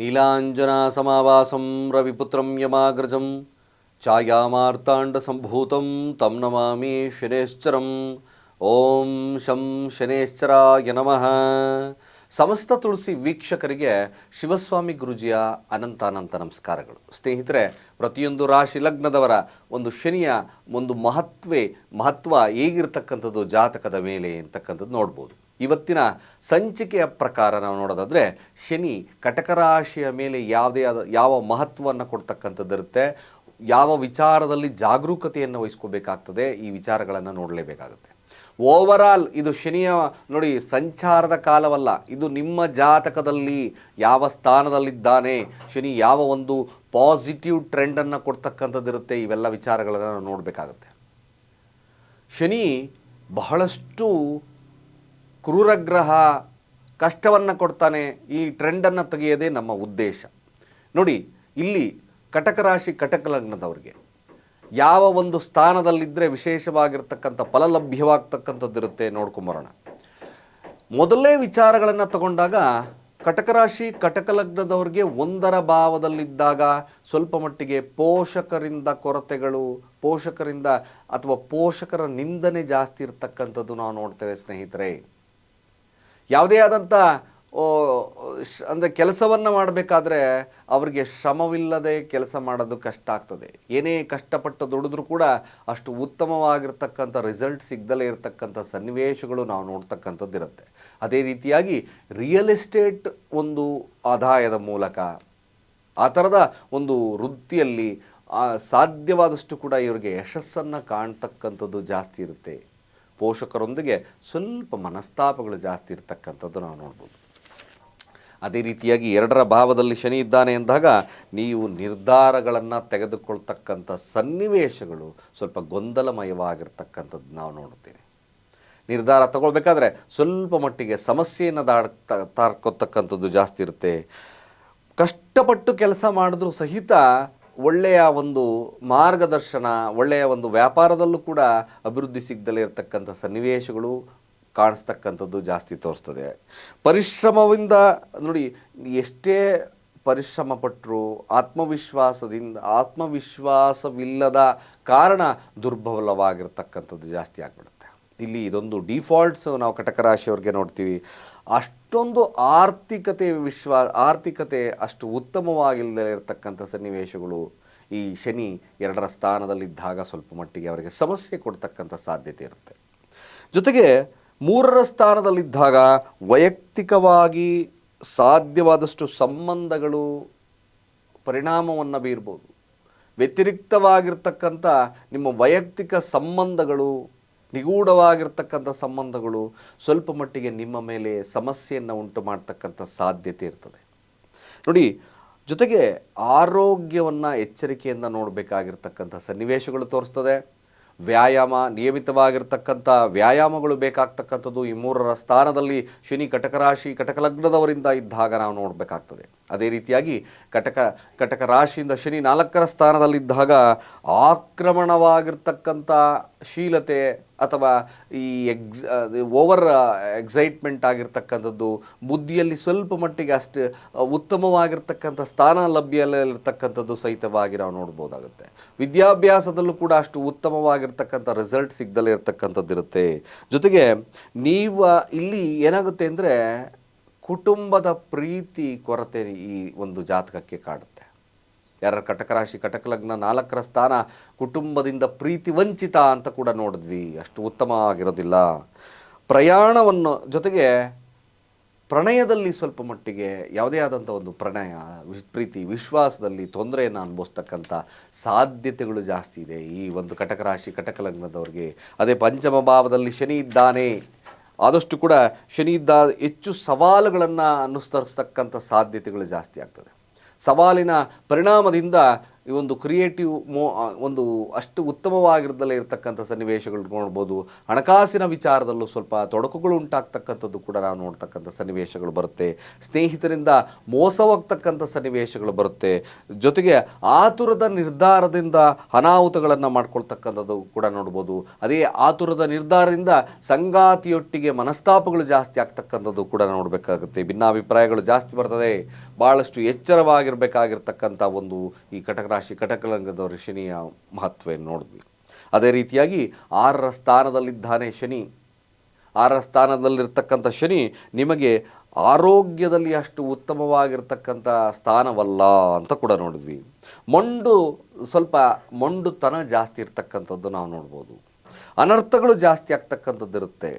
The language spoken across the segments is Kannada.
ನೀಲಾಂಜನಾಸಮಾವಾಸಂ ರವಿಪುತ್ರಂ ಯಮಾಗ್ರಜಂ ಛಾಯಾಮಾರ್ತಾಂಡಸಂಭೂತಂ ತಂ ನಮಾಮಿ ಶನೇಶ್ಚರಂ ಓಂ ಶಂ ಶನೇಶ್ಚರಾಯ ನಮಃ ಸಮಸ್ತ ತುಳಸಿ ವೀಕ್ಷಕರಿಗೆ ಶಿವಸ್ವಾಮಿ ಗುರುಜಿಯ ಅನಂತ ಅನಂತ ನಮಸ್ಕಾರಗಳು ಸ್ನೇಹಿತರೆ ಪ್ರತಿಯೊಂದು ರಾಶಿ ಲಗ್ನದವರ ಒಂದು ಶನಿಯ ಒಂದು ಮಹತ್ವೇ, ಮಹತ್ವ ಹೇಗಿರ್ತಕ್ಕಂಥದ್ದು ಜಾತಕದ ಮೇಲೆ ಅಂತಕ್ಕಂಥದ್ದು ನೋಡ್ಬೋದು. ಇವತ್ತಿನ ಸಂಚಿಕೆಯ ಪ್ರಕಾರ ನಾವು ನೋಡೋದಾದರೆ, ಶನಿ ಕಟಕ ರಾಶಿಯ ಮೇಲೆ ಯಾವುದೇ ಆದ, ಯಾವ ಮಹತ್ವವನ್ನು ಕೊಡ್ತಕ್ಕಂಥದ್ದು ಇರುತ್ತೆ, ಯಾವ ವಿಚಾರದಲ್ಲಿ ಜಾಗರೂಕತೆಯನ್ನು ವಹಿಸ್ಕೋಬೇಕಾಗ್ತದೆ, ಈ ವಿಚಾರಗಳನ್ನು ನೋಡಲೇಬೇಕಾಗುತ್ತೆ. ಓವರಾಲ್ ಇದು ಶನಿಯ, ನೋಡಿ, ಸಂಚಾರದ ಕಾಲವಲ್ಲ, ಇದು ನಿಮ್ಮ ಜಾತಕದಲ್ಲಿ ಯಾವ ಸ್ಥಾನದಲ್ಲಿದ್ದಾನೆ, ಶನಿ ಯಾವ ಒಂದು ಪಾಸಿಟಿವ್ ಟ್ರೆಂಡನ್ನು ಕೊಡ್ತಕ್ಕಂಥದ್ದಿರುತ್ತೆ ಇವೆಲ್ಲ ವಿಚಾರಗಳನ್ನು ನೋಡಬೇಕಾಗುತ್ತೆ. ಶನಿ ಬಹಳಷ್ಟು ಕ್ರೂರಗ್ರಹ ಕಷ್ಟವನ್ನು ಕೊಡ್ತಾನೆ ಈ ಟ್ರೆಂಡನ್ನು ತೆಗೆಯೋದೇ ನಮ್ಮ ಉದ್ದೇಶ. ನೋಡಿ, ಇಲ್ಲಿ ಕಟಕ ರಾಶಿ ಕಟಕ ಲಗ್ನದವ್ರಿಗೆ ಯಾವ ಒಂದು ಸ್ಥಾನದಲ್ಲಿದ್ದರೆ ವಿಶೇಷವಾಗಿರ್ತಕ್ಕಂಥ ಫಲ ಲಭ್ಯವಾಗ್ತಕ್ಕಂಥದ್ದು ಇರುತ್ತೆ ನೋಡ್ಕೊಂಬರೋಣ. ಮೊದಲೇ ವಿಚಾರಗಳನ್ನು ತಗೊಂಡಾಗ ಕಟಕ ರಾಶಿ ಕಟಕ ಲಗ್ನದವ್ರಿಗೆ ಒಂದರ ಭಾವದಲ್ಲಿದ್ದಾಗ ಸ್ವಲ್ಪ ಮಟ್ಟಿಗೆ ಪೋಷಕರಿಂದ ಕೊರತೆಗಳು, ಪೋಷಕರಿಂದ ಅಥವಾ ಪೋಷಕರ ನಿಂದನೆ ಜಾಸ್ತಿ ಇರ್ತಕ್ಕಂಥದ್ದು ನಾವು ನೋಡ್ತೇವೆ ಸ್ನೇಹಿತರೆ. ಯಾವುದೇ ಆದಂಥ ಅಂದರೆ ಕೆಲಸವನ್ನು ಮಾಡಬೇಕಾದ್ರೆ ಅವರಿಗೆ ಶ್ರಮವಿಲ್ಲದೆ ಕೆಲಸ ಮಾಡೋದು ಕಷ್ಟ ಆಗ್ತದೆ. ಏನೇ ಕಷ್ಟಪಟ್ಟು ದುಡಿದ್ರೂ ಕೂಡ ಅಷ್ಟು ಉತ್ತಮವಾಗಿರ್ತಕ್ಕಂಥ ರಿಸಲ್ಟ್ ಸಿಗ್ದಲೇ ಇರತಕ್ಕಂಥ ಸನ್ನಿವೇಶಗಳು ನಾವು ನೋಡ್ತಕ್ಕಂಥದ್ದು ಇರುತ್ತೆ. ಅದೇ ರೀತಿಯಾಗಿ ರಿಯಲ್ ಎಸ್ಟೇಟ್ ಒಂದು ಆದಾಯದ ಮೂಲಕ, ಆ ಥರದ ಒಂದು ವೃತ್ತಿಯಲ್ಲಿ ಸಾಧ್ಯವಾದಷ್ಟು ಕೂಡ ಇವರಿಗೆ ಯಶಸ್ಸನ್ನು ಕಾಣ್ತಕ್ಕಂಥದ್ದು ಜಾಸ್ತಿ ಇರುತ್ತೆ. ಪೋಷಕರೊಂದಿಗೆ ಸ್ವಲ್ಪ ಮನಸ್ತಾಪಗಳು ಜಾಸ್ತಿ ಇರತಕ್ಕಂಥದ್ದು ನಾವು ನೋಡ್ಬೋದು. ಅದೇ ರೀತಿಯಾಗಿ ಎರಡರ ಭಾವದಲ್ಲಿ ಶನಿ ಇದ್ದಾನೆ ಎಂದಾಗ ನೀವು ನಿರ್ಧಾರಗಳನ್ನು ತೆಗೆದುಕೊಳ್ತಕ್ಕಂಥ ಸನ್ನಿವೇಶಗಳು ಸ್ವಲ್ಪ ಗೊಂದಲಮಯವಾಗಿರ್ತಕ್ಕಂಥದ್ದು ನಾವು ನೋಡ್ತೀವಿ ನಿರ್ಧಾರ ತಗೊಳ್ಬೇಕಾದ್ರೆ ಸ್ವಲ್ಪ ಮಟ್ಟಿಗೆ ಸಮಸ್ಯೆಯನ್ನು ದಾಡ್ತಾ ತಾರ್ಕೊತಕ್ಕಂಥದ್ದು ಜಾಸ್ತಿ ಇರುತ್ತೆ. ಕಷ್ಟಪಟ್ಟು ಕೆಲಸ ಮಾಡಿದ್ರೂ ಸಹಿತ ಒಳ್ಳೆಯ ಒಂದು ಮಾರ್ಗದರ್ಶನ, ಒಳ್ಳೆಯ ಒಂದು ವ್ಯಾಪಾರದಲ್ಲೂ ಕೂಡ ಅಭಿವೃದ್ಧಿ ಸಿಗ್ದಲೇ ಇರತಕ್ಕಂಥ ಸನ್ನಿವೇಶಗಳು ಕಾಣಿಸ್ತಕ್ಕಂಥದ್ದು ಜಾಸ್ತಿ ತೋರಿಸ್ತದೆ. ಪರಿಶ್ರಮದಿಂದ ನೋಡಿ, ಎಷ್ಟೇ ಪರಿಶ್ರಮ ಪಟ್ಟರು ಆತ್ಮವಿಶ್ವಾಸದಿಂದ, ಆತ್ಮವಿಶ್ವಾಸವಿಲ್ಲದ ಕಾರಣ ದುರ್ಬಲವಾಗಿರ್ತಕ್ಕಂಥದ್ದು ಜಾಸ್ತಿ ಆಗಿಬಿಡುತ್ತೆ. ಇಲ್ಲಿ ಇದೊಂದು ಡಿಫಾಲ್ಟ್ಸ್ ನಾವು ಕಟಕ ರಾಶಿಯವ್ರಿಗೆ ನೋಡ್ತೀವಿ. ಅಷ್ಟೊಂದು ಆರ್ಥಿಕತೆ ವಿಶ್ವ, ಆರ್ಥಿಕತೆ ಅಷ್ಟು ಉತ್ತಮವಾಗಿಲ್ಲದೆ ಇರತಕ್ಕಂಥ ಸನ್ನಿವೇಶಗಳು ಈ ಶನಿ ಎರಡರ ಸ್ಥಾನದಲ್ಲಿದ್ದಾಗ ಸ್ವಲ್ಪ ಮಟ್ಟಿಗೆ ಅವರಿಗೆ ಸಮಸ್ಯೆ ಕೊಡ್ತಕ್ಕಂಥ ಸಾಧ್ಯತೆ ಇರುತ್ತೆ. ಜೊತೆಗೆ ಮೂರರ ಸ್ಥಾನದಲ್ಲಿದ್ದಾಗ ವೈಯಕ್ತಿಕವಾಗಿ ಸಾಧ್ಯವಾದಷ್ಟು ಸಂಬಂಧಗಳು ಪರಿಣಾಮವನ್ನು ಬೀರ್ಬೋದು. ವ್ಯತಿರಿಕ್ತವಾಗಿರ್ತಕ್ಕಂಥ ನಿಮ್ಮ ವೈಯಕ್ತಿಕ ಸಂಬಂಧಗಳು ನಿಗೂಢವಾಗಿರ್ತಕ್ಕಂಥ ಸಂಬಂಧಗಳು ಸ್ವಲ್ಪ ಮಟ್ಟಿಗೆ ನಿಮ್ಮ ಮೇಲೆ ಸಮಸ್ಯೆಯನ್ನು ಉಂಟು ಮಾಡ್ತಕ್ಕಂಥ ಸಾಧ್ಯತೆ ಇರ್ತದೆ. ನೋಡಿ, ಜೊತೆಗೆ ಆರೋಗ್ಯವನ್ನು ಎಚ್ಚರಿಕೆಯಿಂದ ನೋಡಬೇಕಾಗಿರ್ತಕ್ಕಂಥ ಸನ್ನಿವೇಶಗಳು ತೋರಿಸ್ತದೆ. ವ್ಯಾಯಾಮ, ನಿಯಮಿತವಾಗಿರ್ತಕ್ಕಂಥ ವ್ಯಾಯಾಮಗಳು ಬೇಕಾಗ್ತಕ್ಕಂಥದ್ದು ಈ ಮೂರರ ಸ್ಥಾನದಲ್ಲಿ ಶನಿ ಕಟಕ ರಾಶಿ ಕಟಕ ಲಗ್ನದವರಿಂದ ಇದ್ದಾಗ ನಾವು ನೋಡಬೇಕಾಗ್ತದೆ. ಅದೇ ರೀತಿಯಾಗಿ ಕಟಕ ಕಟಕ ರಾಶಿಯಿಂದ ಶನಿ ನಾಲ್ಕರ ಸ್ಥಾನದಲ್ಲಿದ್ದಾಗ ಆಕ್ರಮಣವಾಗಿರ್ತಕ್ಕಂಥ ಶೀಲತೆ ಅಥವಾ ಈ ಎಕ್ಸ್ ಓವರ್ ಎಕ್ಸೈಟ್ಮೆಂಟ್ ಆಗಿರ್ತಕ್ಕಂಥದ್ದು, ಬುದ್ಧಿಯಲ್ಲಿ ಸ್ವಲ್ಪ ಮಟ್ಟಿಗೆ ಅಷ್ಟು ಉತ್ತಮವಾಗಿರ್ತಕ್ಕಂಥ ಸ್ಥಾನ ಲಭ್ಯಲ್ಲಿರ್ತಕ್ಕಂಥದ್ದು ಸಹಿತವಾಗಿ ನಾವು ನೋಡ್ಬೋದಾಗುತ್ತೆ. ವಿದ್ಯಾಭ್ಯಾಸದಲ್ಲೂ ಕೂಡ ಅಷ್ಟು ಉತ್ತಮವಾಗಿರ್ತಕ್ಕಂಥ ರಿಸಲ್ಟ್ ಸಿಗ್ದಲೇ ಇರ್ತಕ್ಕಂಥದ್ದಿರುತ್ತೆ. ಜೊತೆಗೆ, ನೀವು ಇಲ್ಲಿ ಏನಾಗುತ್ತೆ ಅಂದರೆ ಕುಟುಂಬದ ಪ್ರೀತಿ ಕೊರತೆ ಈ ಒಂದು ಜಾತಕಕ್ಕೆ ಕಾಡುತ್ತೆ. ಯಾರ ಕಟಕ ರಾಶಿ ಕಟಕ ಲಗ್ನ ನಾಲ್ಕರ ಸ್ಥಾನ ಕುಟುಂಬದಿಂದ ಪ್ರೀತಿ ವಂಚಿತ ಅಂತ ಕೂಡ ನೋಡಿದ್ವಿ. ಅಷ್ಟು ಉತ್ತಮವಾಗಿರೋದಿಲ್ಲ. ಪ್ರಯಾಣವನ್ನು ಜೊತೆಗೆ ಪ್ರಣಯದಲ್ಲಿ ಸ್ವಲ್ಪ ಮಟ್ಟಿಗೆ ಯಾವುದೇ ಆದಂಥ ಒಂದು ಪ್ರಣಯ, ವಿಶ್ ಪ್ರೀತಿ, ವಿಶ್ವಾಸದಲ್ಲಿ ತೊಂದರೆಯನ್ನು ಅನುಭವಿಸ್ತಕ್ಕಂಥ ಸಾಧ್ಯತೆಗಳು ಜಾಸ್ತಿ ಇದೆ ಈ ಒಂದು ಕಟಕ ರಾಶಿ ಕಟಕ ಲಗ್ನದವ್ರಿಗೆ ಅದೇ ಪಂಚಮ ಭಾವದಲ್ಲಿ ಶನಿ ಇದ್ದಾನೆ. ಆದಷ್ಟು ಕೂಡ ಶನಿ ಇದ್ದ ಹೆಚ್ಚು ಸವಾಲುಗಳನ್ನು ಅನುಸರಿಸ್ತಕ್ಕಂಥ ಸಾಧ್ಯತೆಗಳು ಜಾಸ್ತಿ ಆಗ್ತದೆ. ಸವಾಲಿನ ಪರಿಣಾಮದಿಂದ ಈ ಒಂದು ಕ್ರಿಯೇಟಿವ್ ಮೋ ಒಂದು ಅಷ್ಟು ಉತ್ತಮವಾಗಿರದಲ್ಲೇ ಇರತಕ್ಕಂಥ ಸನ್ನಿವೇಶಗಳು ನೋಡ್ಬೋದು. ಹಣಕಾಸಿನ ವಿಚಾರದಲ್ಲೂ ಸ್ವಲ್ಪ ತೊಡಕುಗಳು ಉಂಟಾಗ್ತಕ್ಕಂಥದ್ದು ಕೂಡ ನಾವು ನೋಡ್ತಕ್ಕಂಥ ಸನ್ನಿವೇಶಗಳು ಬರುತ್ತೆ. ಸ್ನೇಹಿತರಿಂದ ಮೋಸ ಹೋಗ್ತಕ್ಕಂಥ ಸನ್ನಿವೇಶಗಳು ಬರುತ್ತೆ. ಜೊತೆಗೆ ಆತುರದ ನಿರ್ಧಾರದಿಂದ ಅನಾಹುತಗಳನ್ನು ಮಾಡ್ಕೊಳ್ತಕ್ಕಂಥದ್ದು ಕೂಡ ನೋಡ್ಬೋದು. ಅದೇ ಆತುರದ ನಿರ್ಧಾರದಿಂದ ಸಂಗಾತಿಯೊಟ್ಟಿಗೆ ಮನಸ್ತಾಪಗಳು ಜಾಸ್ತಿ ಆಗ್ತಕ್ಕಂಥದ್ದು ಕೂಡ ನೋಡಬೇಕಾಗುತ್ತೆ. ಭಿನ್ನಾಭಿಪ್ರಾಯಗಳು ಜಾಸ್ತಿ ಬರ್ತದೆ. ಭಾಳಷ್ಟು ಎಚ್ಚರವಾಗಿರಬೇಕಾಗಿರ್ತಕ್ಕಂಥ ಒಂದು ಈ ಕಟಕ ರಾಶಿ ಕಟಕಲಂಗದವರ ಶನಿಯ ಮಹತ್ವ ನೋಡಿದ್ವಿ ಅದೇ ರೀತಿಯಾಗಿ ಆರರ ಸ್ಥಾನದಲ್ಲಿದ್ದಾನೆ ಶನಿ. ಆರರ ಸ್ಥಾನದಲ್ಲಿರ್ತಕ್ಕಂಥ ಶನಿ ನಿಮಗೆ ಆರೋಗ್ಯದಲ್ಲಿ ಅಷ್ಟು ಉತ್ತಮವಾಗಿರ್ತಕ್ಕಂಥ ಸ್ಥಾನವಲ್ಲ ಅಂತ ಕೂಡ ನೋಡಿದ್ವಿ. ಮೊಂಡು ಸ್ವಲ್ಪ ಮೊಂಡುತನ ಜಾಸ್ತಿ ಇರ್ತಕ್ಕಂಥದ್ದು ನಾವು ನೋಡ್ಬೋದು. ಅನರ್ಥಗಳು ಜಾಸ್ತಿ ಆಗ್ತಕ್ಕಂಥದ್ದು ಇರುತ್ತೆ.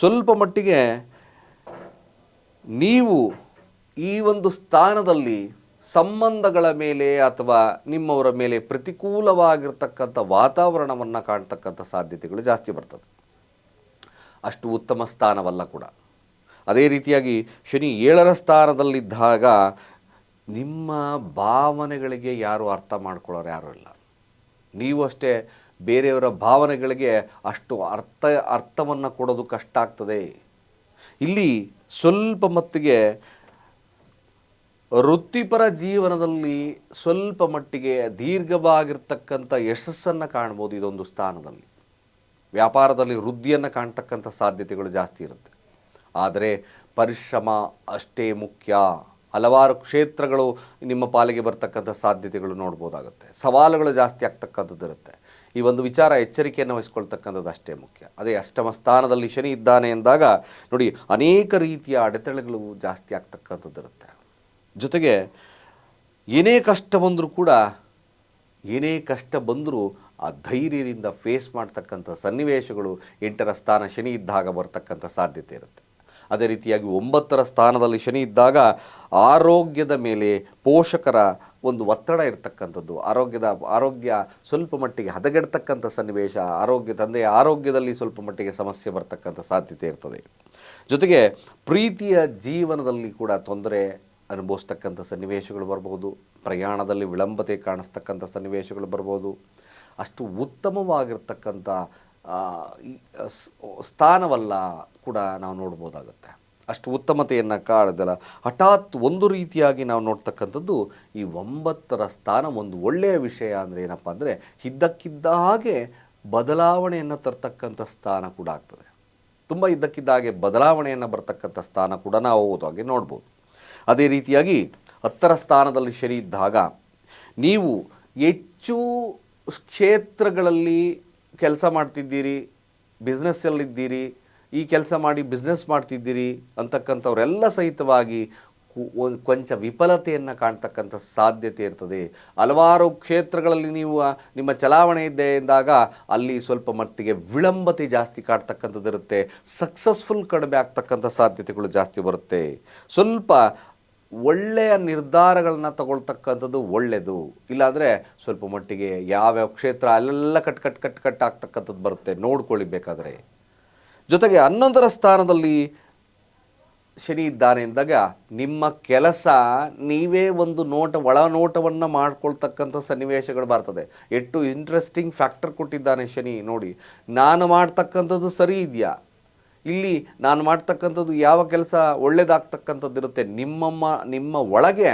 ಸ್ವಲ್ಪ ಮಟ್ಟಿಗೆ ನೀವು ಈ ಒಂದು ಸ್ಥಾನದಲ್ಲಿ ಸಂಬಂಧಗಳ ಮೇಲೆ ಅಥವಾ ನಿಮ್ಮವರ ಮೇಲೆ ಪ್ರತಿಕೂಲವಾಗಿರ್ತಕ್ಕಂಥ ವಾತಾವರಣವನ್ನು ಕಾಣ್ತಕ್ಕಂಥ ಸಾಧ್ಯತೆಗಳು ಜಾಸ್ತಿ ಬರ್ತದೆ. ಅಷ್ಟು ಉತ್ತಮ ಸ್ಥಾನವಲ್ಲ ಕೂಡ. ಅದೇ ರೀತಿಯಾಗಿ ಶನಿ ಏಳರ ಸ್ಥಾನದಲ್ಲಿದ್ದಾಗ ನಿಮ್ಮ ಭಾವನೆಗಳಿಗೆ ಯಾರು ಅರ್ಥ ಮಾಡ್ಕೊಳ್ಳೋರು ಯಾರೂ ಇಲ್ಲ. ನೀವು ಅಷ್ಟೇ ಬೇರೆಯವರ ಭಾವನೆಗಳಿಗೆ ಅಷ್ಟು ಅರ್ಥ, ಅರ್ಥವನ್ನು ಕೊಡೋದು ಕಷ್ಟ ಆಗ್ತದೆ. ಇಲ್ಲಿ ಸ್ವಲ್ಪ ಮಟ್ಟಿಗೆ ವೃತ್ತಿಪರ ಜೀವನದಲ್ಲಿ ಸ್ವಲ್ಪ ಮಟ್ಟಿಗೆ ದೀರ್ಘವಾಗಿರ್ತಕ್ಕಂಥ ಯಶಸ್ಸನ್ನು ಕಾಣ್ಬೋದು ಇದೊಂದು ಸ್ಥಾನದಲ್ಲಿ. ವ್ಯಾಪಾರದಲ್ಲಿ ವೃದ್ಧಿಯನ್ನು ಕಾಣ್ತಕ್ಕಂಥ ಸಾಧ್ಯತೆಗಳು ಜಾಸ್ತಿ ಇರುತ್ತೆ. ಆದರೆ ಪರಿಶ್ರಮ ಅಷ್ಟೇ ಮುಖ್ಯ. ಹಲವಾರು ಕ್ಷೇತ್ರಗಳು ನಿಮ್ಮ ಪಾಲಿಗೆ ಬರ್ತಕ್ಕಂಥ ಸಾಧ್ಯತೆಗಳು ನೋಡ್ಬೋದಾಗುತ್ತೆ. ಸವಾಲುಗಳು ಜಾಸ್ತಿ ಆಗ್ತಕ್ಕಂಥದ್ದು ಇರುತ್ತೆ. ಈ ಒಂದು ವಿಚಾರ ಎಚ್ಚರಿಕೆಯನ್ನು ವಹಿಸ್ಕೊಳ್ತಕ್ಕಂಥದ್ದು ಅಷ್ಟೇ ಮುಖ್ಯ. ಅದೇ ಅಷ್ಟಮ ಸ್ಥಾನದಲ್ಲಿ ಶನಿ ಇದ್ದಾನೆ ಎಂದಾಗ ನೋಡಿ ಅನೇಕ ರೀತಿಯ ಅಡೆತಡೆಗಳು ಜಾಸ್ತಿ ಆಗ್ತಕ್ಕಂಥದ್ದು ಇರುತ್ತೆ. ಜೊತೆಗೆ ಏನೇ ಕಷ್ಟ ಬಂದರೂ ಕೂಡ, ಏನೇ ಕಷ್ಟ ಬಂದರೂ ಆ ಧೈರ್ಯದಿಂದ ಫೇಸ್ ಮಾಡ್ತಕ್ಕಂಥ ಸನ್ನಿವೇಶಗಳು ಎಂಟರ ಸ್ಥಾನ ಶನಿ ಇದ್ದಾಗ ಬರ್ತಕ್ಕಂಥ ಸಾಧ್ಯತೆ ಇರುತ್ತೆ. ಅದೇ ರೀತಿಯಾಗಿ ಒಂಬತ್ತರ ಸ್ಥಾನದಲ್ಲಿ ಶನಿ ಇದ್ದಾಗ ಆರೋಗ್ಯದ ಮೇಲೆ ಪೋಷಕರ ಒಂದು ಒತ್ತಡ ಇರತಕ್ಕಂಥದ್ದು. ಆರೋಗ್ಯದ, ಆರೋಗ್ಯ ಸ್ವಲ್ಪ ಮಟ್ಟಿಗೆ ಹದಗೆಡ್ತಕ್ಕಂಥ ಸನ್ನಿವೇಶ, ಆರೋಗ್ಯ ತಂದೆಯ ಆರೋಗ್ಯದಲ್ಲಿ ಸ್ವಲ್ಪ ಮಟ್ಟಿಗೆ ಸಮಸ್ಯೆ ಬರ್ತಕ್ಕಂಥ ಸಾಧ್ಯತೆ ಇರ್ತದೆ. ಜೊತೆಗೆ ಪ್ರೀತಿಯ ಜೀವನದಲ್ಲಿ ಕೂಡ ತೊಂದರೆ ಅನುಭವಿಸ್ತಕ್ಕಂಥ ಸನ್ನಿವೇಶಗಳು ಬರ್ಬೋದು, ಪ್ರಯಾಣದಲ್ಲಿ ವಿಳಂಬತೆ ಕಾಣಿಸ್ತಕ್ಕಂಥ ಸನ್ನಿವೇಶಗಳು ಬರ್ಬೋದು. ಅಷ್ಟು ಉತ್ತಮವಾಗಿರ್ತಕ್ಕಂಥ ಸ್ಥಾನವಲ್ಲ ಕೂಡ ನಾವು ನೋಡ್ಬೋದಾಗುತ್ತೆ. ಅಷ್ಟು ಉತ್ತಮತೆಯನ್ನು ಕಾಡದಲ್ಲ ಹಠಾತ್ ಒಂದು ರೀತಿಯಾಗಿ ನಾವು ನೋಡ್ತಕ್ಕಂಥದ್ದು, ಈ ಒಂಬತ್ತರ ಸ್ಥಾನ ಒಂದು ಒಳ್ಳೆಯ ವಿಷಯ ಅಂದರೆ ಏನಪ್ಪ ಅಂದರೆ, ಇದ್ದಕ್ಕಿದ್ದ ಹಾಗೆ ಬದಲಾವಣೆಯನ್ನು ತರ್ತಕ್ಕಂಥ ಸ್ಥಾನ ಕೂಡ ಆಗ್ತದೆ. ತುಂಬ ಇದ್ದಕ್ಕಿದ್ದ ಹಾಗೆ ಬದಲಾವಣೆಯನ್ನು ಬರ್ತಕ್ಕಂಥ ಸ್ಥಾನ ಕೂಡ ನಾವು ಹಾಗೆ ನೋಡ್ಬೋದು. ಅದೇ ರೀತಿಯಾಗಿ ಹತ್ತರ ಸ್ಥಾನದಲ್ಲಿ ಶನಿ ಇದ್ದಾಗ ನೀವು ಹೆಚ್ಚು ಕ್ಷೇತ್ರಗಳಲ್ಲಿ ಕೆಲಸ ಮಾಡ್ತಿದ್ದೀರಿ ಬಿಸ್ನೆಸ್ಸಲ್ಲಿದ್ದೀರಿ ಈ ಕೆಲಸ ಮಾಡಿ ಬಿಸ್ನೆಸ್ ಮಾಡ್ತಿದ್ದೀರಿ ಅಂತಕ್ಕಂಥವರೆಲ್ಲ ಸಹಿತವಾಗಿ ಒಂದು ಕೊಂಚ ವಿಫಲತೆಯನ್ನು ಕಾಣ್ತಕ್ಕಂಥ ಸಾಧ್ಯತೆ ಇರ್ತದೆ. ಹಲವಾರು ಕ್ಷೇತ್ರಗಳಲ್ಲಿ ನೀವು ನಿಮ್ಮ ಚಲಾವಣೆ ಇದೆ ಎಂದಾಗ ಅಲ್ಲಿ ಸ್ವಲ್ಪ ಮಟ್ಟಿಗೆ ವಿಳಂಬತೆ ಜಾಸ್ತಿ ಕಾಡ್ತಕ್ಕಂಥದ್ದಿರುತ್ತೆ ಸಕ್ಸಸ್ಫುಲ್ ಕಡಿಮೆ ಆಗ್ತಕ್ಕಂಥ ಸಾಧ್ಯತೆಗಳು ಜಾಸ್ತಿ ಬರುತ್ತೆ. ಸ್ವಲ್ಪ ಒಳ್ಳೆಯ ನಿರ್ಧಾರಗಳನ್ನ ತಗೊಳ್ತಕ್ಕಂಥದ್ದು ಒಳ್ಳೆಯದು ಇಲ್ಲಾಂದರೆ ಸ್ವಲ್ಪ ಮಟ್ಟಿಗೆ ಯಾವ್ಯಾವ ಕ್ಷೇತ್ರ ಅಲ್ಲೆಲ್ಲ ಕಟ್ ಕಟ್ ಕಟ್ ಕಟ್ ಆಗ್ತಕ್ಕಂಥದ್ದು ಬರುತ್ತೆ ನೋಡ್ಕೊಳ್ಳಿ ಬೇಕಾದರೆ. ಜೊತೆಗೆ ಹನ್ನೊಂದರ ಸ್ಥಾನದಲ್ಲಿ ಶನಿ ಇದ್ದಾನೆ ಅಂದಾಗ ನಿಮ್ಮ ಕೆಲಸ ನೀವೇ ಒಂದು ನೋಟ, ಒಳ ನೋಟವನ್ನು ಮಾಡ್ಕೊಳ್ತಕ್ಕಂಥ ಸನ್ನಿವೇಶಗಳು ಬರ್ತದೆ. ಎಷ್ಟು ಇಂಟ್ರೆಸ್ಟಿಂಗ್ ಫ್ಯಾಕ್ಟರ್ ಕೊಟ್ಟಿದ್ದಾನೆ ಶನಿ, ನೋಡಿ. ನಾನು ಮಾಡ್ತಕ್ಕಂಥದ್ದು ಸರಿ ಇದೆಯಾ? ಇಲ್ಲಿ ನಾನು ಮಾಡ್ತಕ್ಕಂಥದ್ದು ಯಾವ ಕೆಲಸ ಒಳ್ಳೇದಾಗ್ತಕ್ಕಂಥದ್ದು ಇರುತ್ತೆ ನಿಮ್ಮಮ್ಮ, ನಿಮ್ಮ ಒಳಗೆ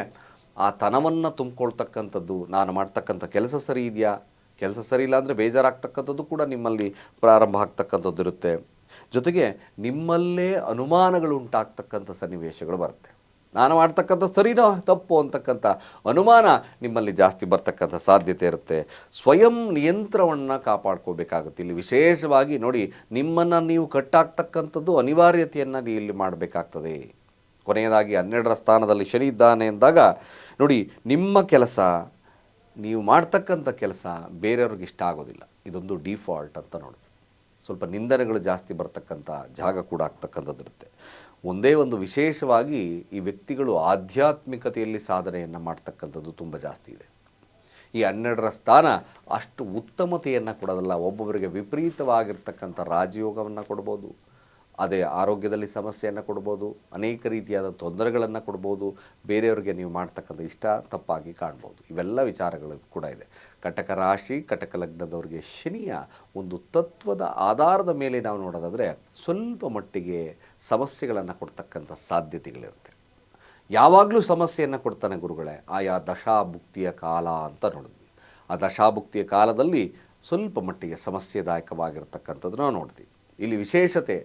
ಆ ತನವನ್ನು ತುಂಬಿಕೊಳ್ತಕ್ಕಂಥದ್ದು. ನಾನು ಮಾಡ್ತಕ್ಕಂಥ ಕೆಲಸ ಸರಿ ಇದೆಯಾ? ಕೆಲಸ ಸರಿ ಇಲ್ಲ ಅಂದರೆ ಬೇಜಾರಾಗ್ತಕ್ಕಂಥದ್ದು ಕೂಡ ನಿಮ್ಮಲ್ಲಿ ಪ್ರಾರಂಭ ಆಗ್ತಕ್ಕಂಥದ್ದು ಇರುತ್ತೆ ಜೊತೆಗೆ ನಿಮ್ಮಲ್ಲೇ ಅನುಮಾನಗಳು ಉಂಟಾಗ್ತಕ್ಕಂಥ ಸನ್ನಿವೇಶಗಳು ಬರುತ್ತೆ. ನಾನು ಮಾಡ್ತಕ್ಕಂಥ ಸರಿನೋ ತಪ್ಪು ಅಂತಕ್ಕಂಥ ಅನುಮಾನ ನಿಮ್ಮಲ್ಲಿ ಜಾಸ್ತಿ ಬರ್ತಕ್ಕಂಥ ಸಾಧ್ಯತೆ ಇರುತ್ತೆ. ಸ್ವಯಂ ನಿಯಂತ್ರಣವನ್ನು ಕಾಪಾಡ್ಕೋಬೇಕಾಗುತ್ತೆ. ಇಲ್ಲಿ ವಿಶೇಷವಾಗಿ ನೋಡಿ, ನಿಮ್ಮನ್ನು ನೀವು ಕಟ್ಟಾಗ್ತಕ್ಕಂಥದ್ದು ಅನಿವಾರ್ಯತೆಯನ್ನು ನೀವು ಇಲ್ಲಿ ಮಾಡಬೇಕಾಗ್ತದೆ. ಕೊನೆಯದಾಗಿ ಹನ್ನೆರಡರ ಸ್ಥಾನದಲ್ಲಿ ಶನಿ ಇದ್ದಾನೆ ಅಂದಾಗ, ನೋಡಿ, ನಿಮ್ಮ ಕೆಲಸ, ನೀವು ಮಾಡ್ತಕ್ಕಂಥ ಕೆಲಸ ಬೇರೆಯವ್ರಿಗೆ ಇಷ್ಟ ಆಗೋದಿಲ್ಲ. ಇದೊಂದು ಡಿಫಾಲ್ಟ್ ಅಂತ ನೋಡಿ. ಸ್ವಲ್ಪ ನಿಂದನೆಗಳು ಜಾಸ್ತಿ ಬರ್ತಕ್ಕಂಥ ಜಾಗ ಕೂಡ ಆಗ್ತಕ್ಕಂಥದ್ದು ಇರುತ್ತೆ ಒಂದೇ ಒಂದು ವಿಶೇಷವಾಗಿ ಈ ವ್ಯಕ್ತಿಗಳು ಆಧ್ಯಾತ್ಮಿಕತೆಯಲ್ಲಿ ಸಾಧನೆಯನ್ನು ಮಾಡ್ತಕ್ಕಂಥದ್ದು ತುಂಬ ಜಾಸ್ತಿ ಇದೆ. ಈ ಹನ್ನೆರಡರ ಸ್ಥಾನ ಅಷ್ಟು ಉತ್ತಮತೆಯನ್ನು ಕೊಡೋದಲ್ಲ, ಒಬ್ಬೊಬ್ಬರಿಗೆ ವಿಪರೀತವಾಗಿರ್ತಕ್ಕಂಥ ರಾಜಯೋಗವನ್ನು ಕೊಡ್ಬೋದು. ಅದೇ ಆರೋಗ್ಯದಲ್ಲಿ ಸಮಸ್ಯೆಯನ್ನು ಕೊಡ್ಬೋದು, ಅನೇಕ ರೀತಿಯಾದ ತೊಂದರೆಗಳನ್ನು ಕೊಡ್ಬೋದು, ಬೇರೆಯವರಿಗೆ ನೀವು ಮಾಡ್ತಕ್ಕಂಥ ಇಷ್ಟ ತಪ್ಪಾಗಿ ಕಾಣ್ಬೋದು. ಇವೆಲ್ಲ ವಿಚಾರಗಳು ಕೂಡ ಇದೆ. ಕಟಕ ರಾಶಿ, ಕಟಕ ಲಗ್ನದವರಿಗೆ ಶನಿಯ ಒಂದು ತತ್ವದ ಆಧಾರದ ಮೇಲೆ ನಾವು ನೋಡೋದಾದರೆ ಸ್ವಲ್ಪ ಮಟ್ಟಿಗೆ ಸಮಸ್ಯೆಗಳನ್ನು ಕೊಡ್ತಕ್ಕಂಥ ಸಾಧ್ಯತೆಗಳಿರುತ್ತೆ. ಯಾವಾಗಲೂ ಸಮಸ್ಯೆಯನ್ನು ಕೊಡ್ತಾನೆ ಗುರುಗಳೇ, ಆಯಾ ದಶಾಭುಕ್ತಿಯ ಕಾಲ ಅಂತ ನೋಡಿದ್ವಿ. ಆ ದಶಾಭುಕ್ತಿಯ ಕಾಲದಲ್ಲಿ ಸ್ವಲ್ಪ ಮಟ್ಟಿಗೆ ಸಮಸ್ಯೆದಾಯಕವಾಗಿರ್ತಕ್ಕಂಥದ್ದು ನಾವು ನೋಡ್ತೀವಿ ಇಲ್ಲಿ ವಿಶೇಷತೆ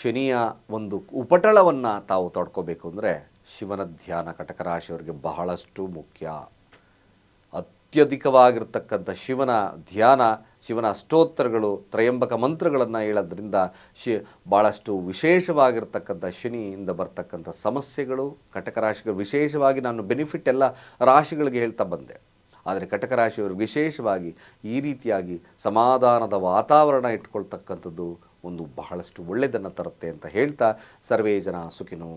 ಶನಿಯ ಒಂದು ಉಪಟಳವನ್ನು ತಾವು ತೊಡ್ಕೋಬೇಕು ಅಂದರೆ ಶಿವನ ಧ್ಯಾನ ಕಟಕ ರಾಶಿಯವರಿಗೆ ಬಹಳಷ್ಟು ಮುಖ್ಯ. ಅತ್ಯಧಿಕವಾಗಿರ್ತಕ್ಕಂಥ ಶಿವನ ಧ್ಯಾನ, ಶಿವನ ಅಷ್ಟೋತ್ತರಗಳು ತ್ರಯಂಬಕ ಮಂತ್ರಗಳನ್ನು ಹೇಳೋದ್ರಿಂದ ಶಿ ಭಾಳಷ್ಟು ವಿಶೇಷವಾಗಿರ್ತಕ್ಕಂಥ ಶನಿಯಿಂದ ಬರ್ತಕ್ಕಂಥ ಸಮಸ್ಯೆಗಳು ಕಟಕ ರಾಶಿಗಳು ವಿಶೇಷವಾಗಿ ನಾನು ಬೆನಿಫಿಟ್ ಎಲ್ಲ ರಾಶಿಗಳಿಗೆ ಹೇಳ್ತಾ ಬಂದೆ. ಆದರೆ ಕಟಕ ರಾಶಿಯವರು ವಿಶೇಷವಾಗಿ ಈ ರೀತಿಯಾಗಿ ಸಮಾಧಾನದ ವಾತಾವರಣ ಇಟ್ಕೊಳ್ತಕ್ಕಂಥದ್ದು ಒಂದು ಬಹಳಷ್ಟು ಒಳ್ಳೆಯದನ್ನು ತರುತ್ತೆ ಅಂತ ಹೇಳ್ತಾ ಸರ್ವೇ ಜನ ಸುಖಿನೋ